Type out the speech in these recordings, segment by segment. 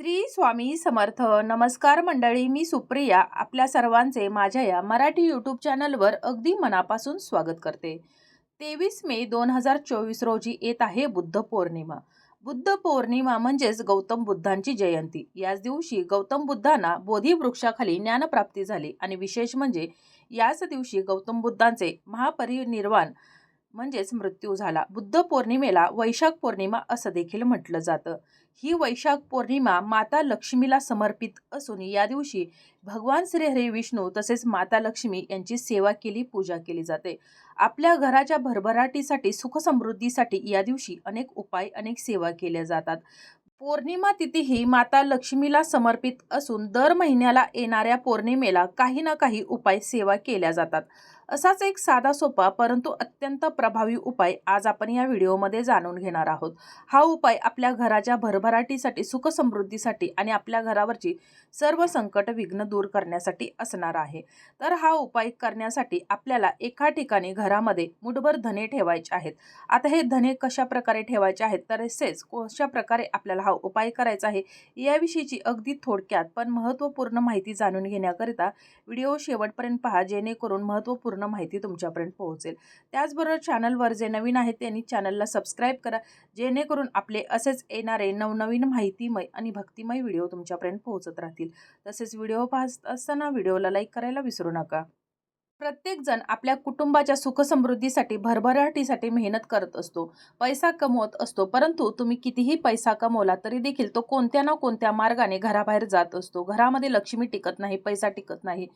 श्री स्वामी समर्थ. नमस्कार मंडळी मी सुप्रिया आपल्या सर्वांचे माझ्या या मराठी यूट्यूब चॅनलवर अगदी मनापासून स्वागत करते. तेवीस मे दोन हजार चोवीस रोजी येत आहे बुद्ध पौर्णिमा. बुद्ध पौर्णिमा म्हणजेच गौतम बुद्धांची जयंती. याच दिवशी गौतम बुद्धांना बोधी वृक्षाखाली ज्ञानप्राप्ती झाली आणि विशेष म्हणजे याच दिवशी गौतम बुद्धांचे महापरिनिर्वाण म्हणजेच मृत्यू झाला. बुद्ध पौर्णिमेला वैशाख पौर्णिमा असं देखील म्हटलं जातं. ही वैशाख पौर्णिमा माता लक्ष्मीला समर्पित असून या दिवशी भगवान श्री हरे विष्णू तसेच माता लक्ष्मी यांची सेवा केली पूजा केली जाते. आपल्या घराच्या भरभराटीसाठी सुखसमृद्धीसाठी या दिवशी अनेक उपाय अनेक सेवा केल्या जातात. पौर्णिमा तिथी ही माता लक्ष्मीला समर्पित असून दर महिन्याला येणाऱ्या पौर्णिमेला काही ना काही उपाय सेवा केल्या जातात. असाच एक साधा सोपा परंतु अत्यंत प्रभावी उपाय आज आपण या व्हिडिओमध्ये जाणून घेणार आहोत. हा उपाय आपल्या घराच्या भरभराटीसाठी सुखसमृद्धीसाठी आणि आपल्या घरावरची सर्व संकट विघ्न दूर करण्यासाठी असणार आहे. तर हा उपाय करण्यासाठी आपल्याला एका ठिकाणी घरामध्ये मुठभर धने ठेवायचे आहेत. आता हे धने कशा प्रकारे ठेवायचे आहेत? तर तसेच कशा प्रकारे आपल्याला हा उपाय करायचा आहे? याविषयीची अगदी थोडक्यात पण महत्त्वपूर्ण माहिती जाणून घेण्याकरिता व्हिडिओ शेवटपर्यंत पहा जेणेकरून महत्त्वपूर्ण पूर्ण माहिती तुमच्यापर्यंत पोहोचेल. त्याचबरोबर चॅनलवर जे नवीन आहेत त्यांनी चॅनलला सबस्क्राईब करा जेणेकरून आपले असेच येणारे नवनवीन माहितीमय आणि भक्तिमय व्हिडिओ तुमच्यापर्यंत पोहोचत राहतील. तसेच व्हिडिओ पाहत असताना व्हिडिओला लाईक करायला विसरू नका. प्रत्येकजण आपल्या कुटुंबाच्या सुखसमृद्धीसाठी भरभराटीसाठी मेहनत करत असतो. पैसा कमवत असतो परंतु तुम्ही कितीही पैसा कमवला तरी देखील तो कोणत्या ना कोणत्या मार्गाने घराबाहेर जात असतो. घरामध्ये लक्ष्मी टिकत नाही पैसा टिकत नाही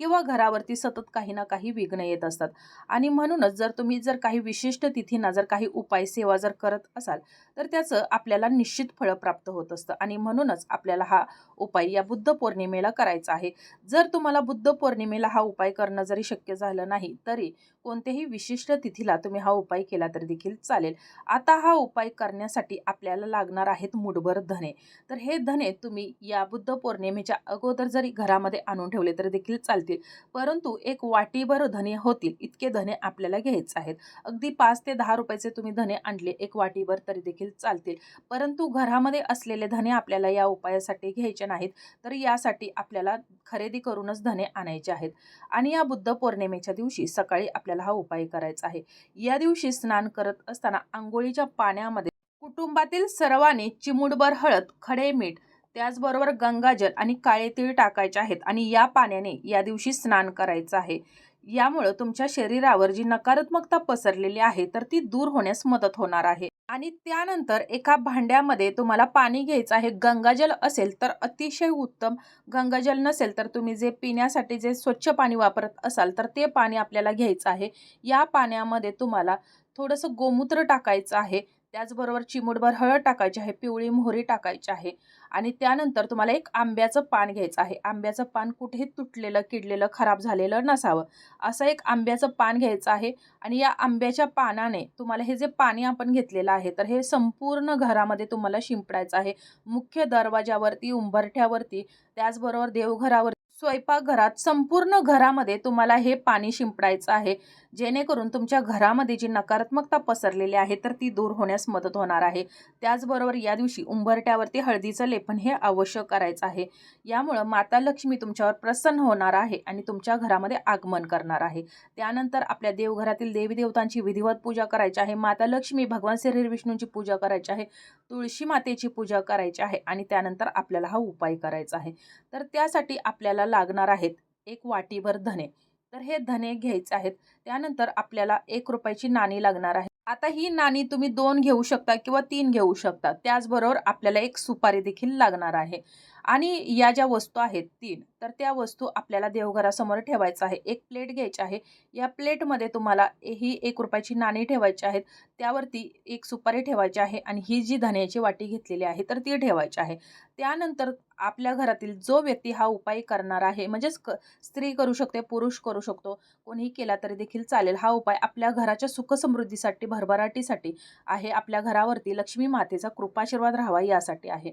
किंवा घरावरती सतत काही ना काही विघ्न येत असतात. आणि म्हणूनच जर तुम्ही जर काही विशिष्ट तिथींना जर काही उपाय सेवा जर करत असाल तर त्याचं आपल्याला निश्चित फळं प्राप्त होत असतं. आणि म्हणूनच आपल्याला हा उपाय या बुद्ध पौर्णिमेला करायचा आहे. जर तुम्हाला बुद्ध पौर्णिमेला हा उपाय करणं जरी शक्य झालं नाही तरी कोणत्याही विशिष्ट तिथीला तुम्ही हा उपाय केला तरी देखील चालेल. आता हा उपाय करण्यासाठी आपल्याला लागणार आहेत मुठभर धने. तर हे धने तुम्ही या बुद्ध पौर्णिमेच्या अगोदर जरी घरामध्ये आणून ठेवले तरी देखील चालतील. परंतु एक वाटीभर धने होतील इतके धने आपल्याला घ्यायचे आहेत. अगदी पाच ते दहा रुपयाचे तुम्ही धने आणले एक वाटीभर तरी देखील चालतील. परंतु घरामध्ये असलेले धने आपल्याला या उपायासाठी घ्यायचे नाहीत तर यासाठी आपल्याला खरेदी करूनच धने आणायचे आहेत. आणि या बुद्ध पौर्णिमेच्या दिवशी सकाळी आपल्याला हा उपाय करायचा आहे. या दिवशी स्नान करत असताना आंघोळीच्या पाण्यामध्ये कुटुंबातील सर्वांनी चिमुडभर हळद खडे मीठ त्याचबरोबर गंगाजल आणि काळे तीळ टाकायचे आहेत आणि या पाण्याने या दिवशी स्नान करायचं आहे. यामुळं तुमच्या शरीरावर जी नकारात्मकता पसरलेली आहे तर ती दूर होण्यास मदत होणार आहे. आणि त्यानंतर एका भांड्यामध्ये तुम्हाला पाणी घ्यायचं आहे. गंगाजल असेल तर अतिशय उत्तम. गंगाजल नसेल तर तुम्ही जे पिण्यासाठी जे स्वच्छ पाणी वापरत असाल तर ते पाणी आपल्याला घ्यायचं आहे. या पाण्यामध्ये तुम्हाला थोडंसं गोमूत्र टाकायचं आहे. त्याचबरोबर चिमूटभर हळद टाकायची आहे पिवळी मोहरी टाकायची आहे आणि त्यानंतर तुम्हाला एक आंब्याचं पान घ्यायचं आहे. आंब्याचं पान कुठेही तुटलेलं किडलेलं खराब झालेलं नसावं. असं एक आंब्याचं पान घ्यायचं आहे आणि या आंब्याच्या पानाने तुम्हाला हे जे पाणी आपण घेतलेलं आहे तर हे संपूर्ण घरामध्ये तुम्हाला शिंपडायचं आहे. मुख्य दरवाजावरती उंबरठ्यावरती त्याचबरोबर देवघरावर स्वयंपाकघरात संपूर्ण घरामध्ये तुम्हाला हे पाणी शिंपडायचं आहे. जेणेकरून तुमच्या घरामध्ये जी नकारात्मकता पसरलेली आहे तर ती दूर होण्यास मदत होणार आहे. त्याचबरोबर या दिवशी उंबरट्यावरती हळदीचं लेपन हे अवश्य करायचं आहे. यामुळं माता लक्ष्मी तुमच्यावर प्रसन्न होणार आहे आणि तुमच्या घरामध्ये आगमन करणार आहे. त्यानंतर आपल्या देवघरातील देवी देवतांची विधिवत पूजा करायची आहे. माता लक्ष्मी भगवान श्री विष्णूंची पूजा करायची आहे. तुळशी मातेची पूजा करायची आहे आणि त्यानंतर आपल्याला हा उपाय करायचा आहे. तर त्यासाठी आपल्याला लागणार आहेत. एक वाटीभर धने. तर हे धने घ्यायचे आहेत. त्यानंतर आपल्याला एक रुपयाची नाणी लागणार आहे. आता ही नाणी तुम्ही दोन घेऊ शकता किंवा तीन घेऊ शकता. त्याचबरोबर आपल्याला एक सुपारी देखील लागणार आहे. आणि या ज्या वस्तू आहेत तीन तर त्या वस्तू आपल्याला देवघरासमोर ठेवायचं आहे. एक प्लेट घ्यायची आहे. या प्लेटमध्ये तुम्हाला ही एक रुपयाची नाणी ठेवायची आहेत. त्यावरती एक सुपारी ठेवायची आहे आणि ही जी धन्याची वाटी घेतलेली आहे तर ती ठेवायची आहे. त्यानंतर आपल्या घरातील जो व्यक्ती हा उपाय करणार आहे म्हणजेच क स्त्री करू शकते पुरुष करू शकतो कोणीही केला तरी देखील चालेल. हा उपाय आपल्या घराच्या सुखसमृद्धीसाठी भरभराटीसाठी आहे. आपल्या घरावरती लक्ष्मी मातेचा कृपाशीर्वाद राहावा यासाठी आहे.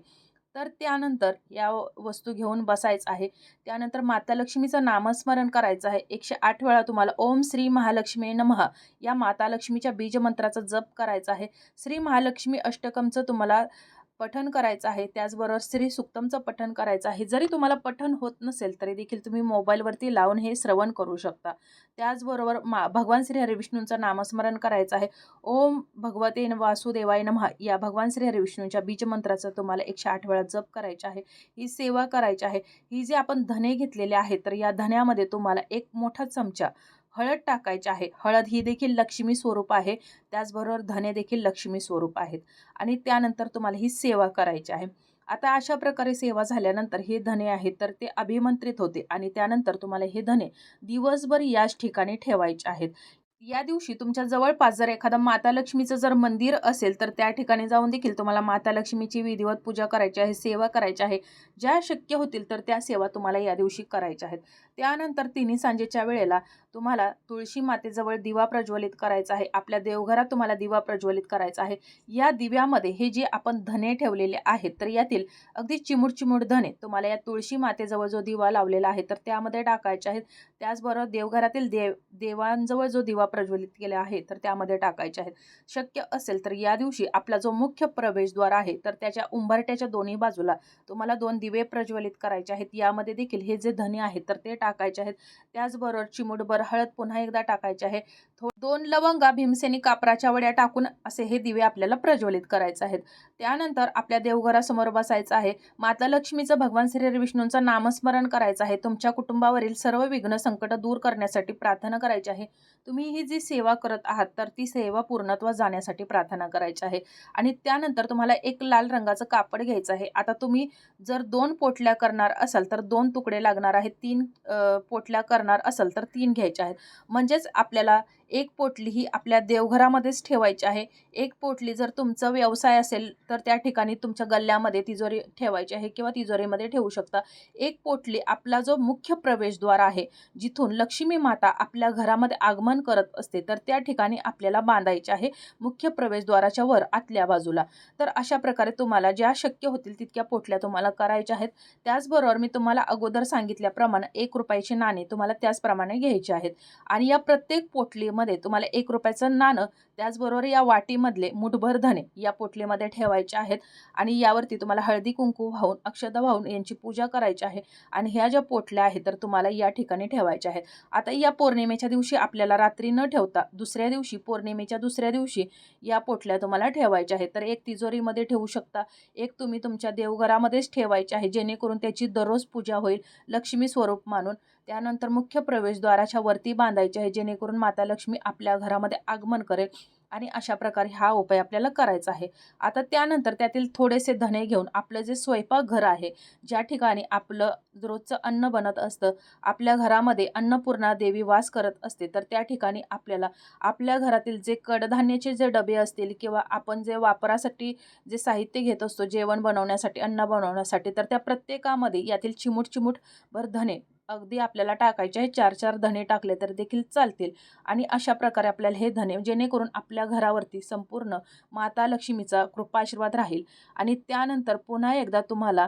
तर त्यानंतर या वस्तू घेऊन बसायचं आहे. त्यानंतर माता लक्ष्मीचं नामस्मरण करायचं आहे. एकशे आठ वेळा तुम्हाला ओम श्री महालक्ष्मी नमः या माता लक्ष्मीच्या बीजमंत्राचा जप करायचा आहे. श्री महालक्ष्मी अष्टकमचं तुम्हाला पठन करायचं आहे त्याचबरोबर श्री सुक्तमचं पठन करायचं आहे. जरी तुम्हाला पठन होत नसेल तरी देखील तुम्ही मोबाईलवरती लावून हे श्रवण करू शकता. त्याचबरोबर मा भगवान श्री हरिविष्णूंचं नामस्मरण करायचं आहे. ओम भगवते वासुदेवाय नमः या भगवान श्री हरिविष्णूंच्या बीजमंत्राचं तुम्हाला एकशे आठ वेळा जप करायचे आहे. ही सेवा करायची आहे. ही जे आपण धने घेतलेले आहेत तर या धन्यामध्ये तुम्हाला एक मोठा चमचा हळद टाकायची आहे. हळद ही देखील लक्ष्मी स्वरूप आहे. त्याचबरोबर धने देखील लक्ष्मी स्वरूप आहेत. आणि त्यानंतर तुम्हाला ही सेवा करायची आहे. आता अशा प्रकारे सेवा झाल्यानंतर हे धने आहेत तर ते अभिमंत्रित होते आणि त्यानंतर तुम्हाला हे धने दिवसभर याच ठिकाणी ठेवायचे आहेत. या दिवशी तुमच्या जवळपास जर एखादं माता लक्ष्मीचं जर मंदिर असेल तर त्या ठिकाणी जाऊन देखील तुम्हाला माता लक्ष्मीची विधिवत पूजा करायची आहे सेवा करायची आहे. ज्या शक्य होतील तर त्या सेवा तुम्हाला या दिवशी करायच्या आहेत. त्यानंतर तिन्ही सांजेच्या वेळेला तुम्हाला तुळशी मातेजवळ दिवा प्रज्वलित करायचा आहे आपल्या देवघरात तुम्हाला दिवा प्रज्वलित करायचा आहे. या दिव्यामध्ये हे जे आपण धने ठेवलेले आहेत तर यातील अगदी चिमुड चिमुड धने तुम्हाला या तुळशी मातेजवळ जो दिवा लावलेला आहे तर त्यामध्ये टाकायचे आहेत. त्याचबरोबर देवघरातील देव देवांजवळ जो दिवा प्रज्वलित केला आहे तर त्यामध्ये टाकायचे आहेत. शक्य असेल तर या दिवशी आपला जो मुख्य प्रवेशद्वार आहे तर त्याच्या उंबरट्याच्या दोन्ही बाजूला तुम्हाला दोन दिवे प्रज्वलित करायचे आहेत. यामध्ये देखील हे जे धने आहेत तर ते टाकायचे आहेत. त्याचबरोबर चिमुटभर हळद पुन्हा एकदा टाकायचे आहे. थो दोन लवंगा भीमसेनी कापराच्या वड्या टाकून असे हे दिवे आपल्याला प्रज्वलित करायचे आहेत. त्यानंतर आपल्या देवघरासमोर बसायचं आहे. माता लक्ष्मीचं भगवान श्री विष्णूंचं नामस्मरण करायचं आहे. तुमच्या कुटुंबावरील सर्व विघ्न संकट दूर करण्यासाठी प्रार्थना करायची आहे. तुम्ही ही जी सेवा करत आहात तर ती सेवा पूर्णत्व जाण्यासाठी प्रार्थना करायची आहे. आणि त्यानंतर तुम्हाला एक लाल रंगाचं कापड घ्यायचं आहे. आता तुम्ही जर दोन पोटल्या करणार असाल तर दोन तुकडे लागणार आहेत. तीन पोटल्या करणार असाल तर तीन घ्यायच्या आहेत. म्हणजेच आपल्याला एक पोटली ही आपल्या देवघरामध्येच ठेवायची आहे. एक पोटली जर तुमचा व्यवसाय असेल तर त्या ठिकाणी तुमच्या गल्ल्यामध्ये तिजोरी ठेवायची आहे किंवा तिजोरीमध्ये ठेवू शकता. एक पोटली आपला जो मुख्य प्रवेशद्वार आहे जिथून लक्ष्मी माता आपल्या घरामध्ये आगमन करत असते तर त्या ठिकाणी आपल्याला बांधायचे आहे मुख्य प्रवेशद्वाराच्या वर आतल्या बाजूला. तर अशा प्रकारे तुम्हाला ज्या शक्य होतील तितक्या पोटल्या तुम्हाला करायच्या आहेत. त्याचबरोबर मी तुम्हाला अगोदर सांगितल्याप्रमाणे एक रुपयाची नाणे तुम्हाला त्याचप्रमाणे घ्यायची आहेत. आणि या प्रत्येक पोटलीमध्ये मध्ये तुम्हाला एक रुपयाचं नाणं त्याचबरोबर या वाटीमधले मुठभर धने या पोटलीमध्ये ठेवायचे आहेत. आणि यावरती तुम्हाला हळदी कुंकू वाहून अक्षदा वाहून यांची पूजा करायची आहे. आणि ह्या ज्या पोटल्या आहेत तर तुम्हाला या ठिकाणी ठेवायच्या आहेत. आता या पौर्णिमेच्या दिवशी आपल्याला रात्री न ठेवता दुसऱ्या दिवशी पौर्णिमेच्या दुसऱ्या दिवशी या पोटल्या तुम्हाला ठेवायच्या आहेत. तर एक तिजोरीमध्ये ठेवू शकता एक तुम्ही तुमच्या देवघरामध्येच ठेवायचे आहे जेणेकरून त्याची दररोज पूजा होईल लक्ष्मी स्वरूप मानून. त्यानंतर मुख्य प्रवेशद्वाराच्या वरती बांधायचे आहे जेणेकरून माता लक्ष्मी आपल्या घरामध्ये आगमन करेल आणि अशा प्रकारे हा उपाय आपल्याला करायचा आहे. आता त्यानंतर त्यातील थोडेसे धणे घेऊन आपलं जे स्वयंपाकघर आहे ज्या ठिकाणी आपलं रोजचं अन्न बनत असतं आपल्या घरामध्ये अन्नपूर्णा देवी वास करत असते तर त्या ठिकाणी आपल्याला आपल्या घरातील जे कडधान्याचे जे डबे असतील किंवा आपण जे वापरासाठी जे साहित्य घेत असतो जेवण बनवण्यासाठी अन्न बनवण्यासाठी तर त्या प्रत्येकामध्ये यातील चिमूट चिमूट भर धणे अगदी आपल्याला टाकायचे आहे. चार चार धने टाकले तर देखील चालतील. आणि अशा प्रकारे आपल्याला हे धने जेणेकरून आपल्या घरावरती संपूर्ण माता लक्ष्मीचा कृपाशीर्वाद राहील. आणि त्यानंतर पुन्हा एकदा तुम्हाला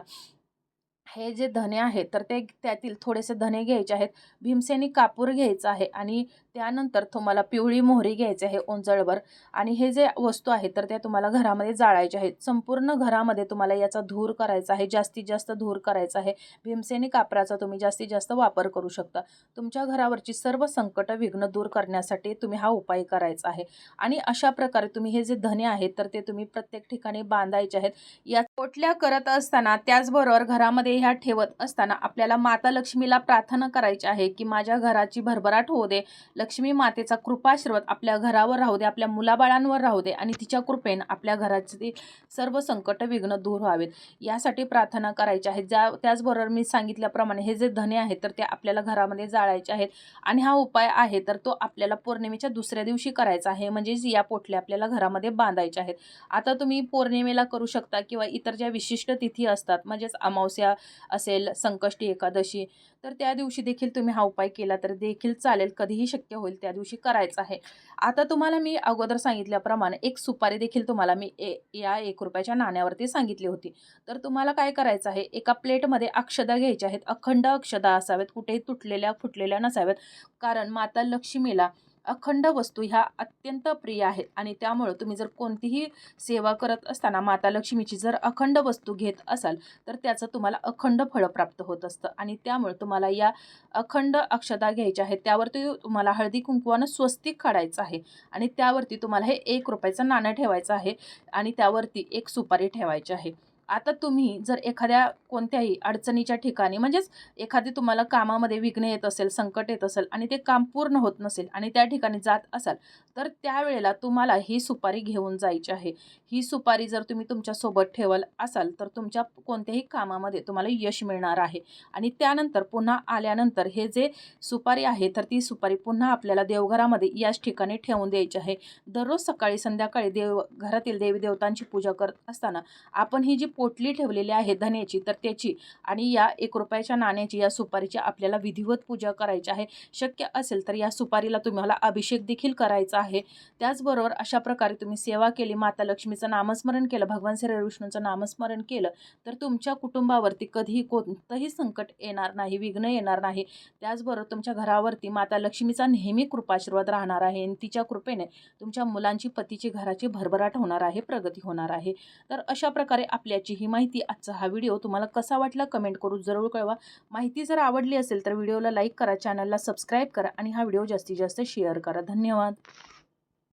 हे जे धने आहेत तर ते त्यातील थोडेसे धने घ्यायचे आहेत. भीमसेनी कापूर घ्यायचा आहे आणि त्यानंतर तुम्हाला पिवळी मोहरी घ्यायची आहे ओंजळवर आणि हे जे वस्तू आहेत तर त्या तुम्हाला घरामध्ये जाळायच्या आहेत. संपूर्ण घरामध्ये तुम्हाला याचा धूर करायचा आहे जास्तीत जास्त धूर करायचा आहे. भीमसेनी कापराचा तुम्ही जास्तीत जास्त वापर करू शकता. तुमच्या घरावरची सर्व संकट विघ्न दूर करण्यासाठी तुम्ही हा उपाय करायचा आहे. आणि अशा प्रकारे तुम्ही हे जे धने आहेत तर ते तुम्ही प्रत्येक ठिकाणी बांधायचे आहेत. या कोटल्या करत असताना त्याचबरोबर घरामध्ये ह्या ठेवत असताना आपल्याला माता लक्ष्मीला प्रार्थना करायची आहे की माझ्या घराची भरभराट होऊ दे. लक्ष्मी मातेचा कृपाश्रवत आपल्या घरावर राहू दे आपल्या मुलाबाळांवर राहू दे आणि तिच्या कृपेनं आपल्या घराचे सर्व संकट विघ्न दूर व्हावेत. यासाठी प्रार्थना करायची आहे. ज्या त्याचबरोबर मी सांगितल्याप्रमाणे हे जे धने आहेत तर ते आपल्याला घरामध्ये जाळायचे आहेत. आणि हा उपाय आहे तर तो आपल्याला पौर्णिमेच्या दुसऱ्या दिवशी करायचा आहे. म्हणजेच या पोटल्या आपल्याला घरामध्ये बांधायच्या आहेत. आता तुम्ही पौर्णिमेला करू शकता किंवा इतर ज्या विशिष्ट तिथी असतात म्हणजेच अमावस्या असेल संकष्टी एकादशी तर त्या दिवशी देखील तुम्ही हा उपाय केला तर देखील चालेल कधीही शक्य होईल त्या दिवशी करायचं आहे. आता तुम्हाला मी अगोदर सांगितल्याप्रमाणे एक सुपारी देखील तुम्हाला मी ए या एक रुपयाच्या नाण्यावरती सांगितली होती. तर तुम्हाला काय करायचं आहे? एका प्लेटमध्ये अक्षदा घ्यायच्या आहेत. अखंड अक्षदा असाव्यात कुठेही तुटलेल्या फुटलेल्या नसाव्यात कारण माता लक्ष्मीला अखंड वस्तू ह्या अत्यंत प्रिय आहेत. आणि त्यामुळं तुम्ही जर कोणतीही सेवा करत असताना माता लक्ष्मीची जर अखंड वस्तू घेत असाल तर त्याचं तुम्हाला अखंड फळ प्राप्त होत असतं. आणि त्यामुळे तुम्हाला या अखंड अक्षता घ्यायच्या आहेत त्यावरती तुम्हाला हळदी कुंकवानं स्वस्तिक काढायचं आहे. आणि त्यावरती तुम्हाला हे एक रुपयाचं नाणं ठेवायचं आहे आणि त्यावरती एक सुपारी ठेवायची आहे. आता तुम्ही जर एखाद्या कोणत्याही अडचणीच्या ठिकाणी म्हणजेच एखादी तुम्हाला कामामध्ये विघ्न येत असेल संकट येत असेल आणि ते काम पूर्ण होत नसेल आणि त्या ठिकाणी जात असाल तर त्यावेळेला तुम्हाला ही सुपारी घेऊन जायची आहे. ही सुपारी जर तुम्ही तुमच्यासोबत ठेवल असाल तर तुमच्या कोणत्याही कामामध्ये तुम्हाला यश मिळणार आहे. आणि त्यानंतर पुन्हा आल्यानंतर हे जे सुपारी आहे तर ती सुपारी पुन्हा आपल्याला देवघरामध्ये याच ठिकाणी ठेवून द्यायची आहे. दररोज सकाळी संध्याकाळी देव घरातील देवी देवतांची पूजा करत असताना आपण ही जी पोटली ठेवलेली आहे धन्याची तर त्याची आणि या एक रुपयाच्या नाण्याची या सुपारीची आपल्याला विधिवत पूजा करायची आहे. शक्य असेल तर या सुपारीला तुम्हाला अभिषेक देखील करायचा आहे. त्याचबरोबर अशा प्रकारे तुम्ही सेवा केली माता लक्ष्मीचं नामस्मरण केलं भगवान श्री विष्णूंचं नामस्मरण केलं तर तुमच्या कुटुंबावरती कधीही कोणतंही संकट येणार नाही विघ्न येणार नाही. त्याचबरोबर तुमच्या घरावरती माता लक्ष्मीचा नेहमी कृपाशीर्वाद राहणार आहे आणि तिच्या कृपेने तुमच्या मुलांची पतीची घराची भरभराट होणार आहे प्रगती होणार आहे. तर अशा प्रकारे आपल्याची ही माहिती आजचा हा व्हिडिओ. तुम्हाला कसा वाटला कमेंट करून जरूर कळवा. माहिती जर आवडली असेल तर व्हिडिओला लाईक करा चॅनलला सबस्क्राईब करा आणि हा व्हिडिओ जास्तीत जास्त शेअर करा. धन्यवाद.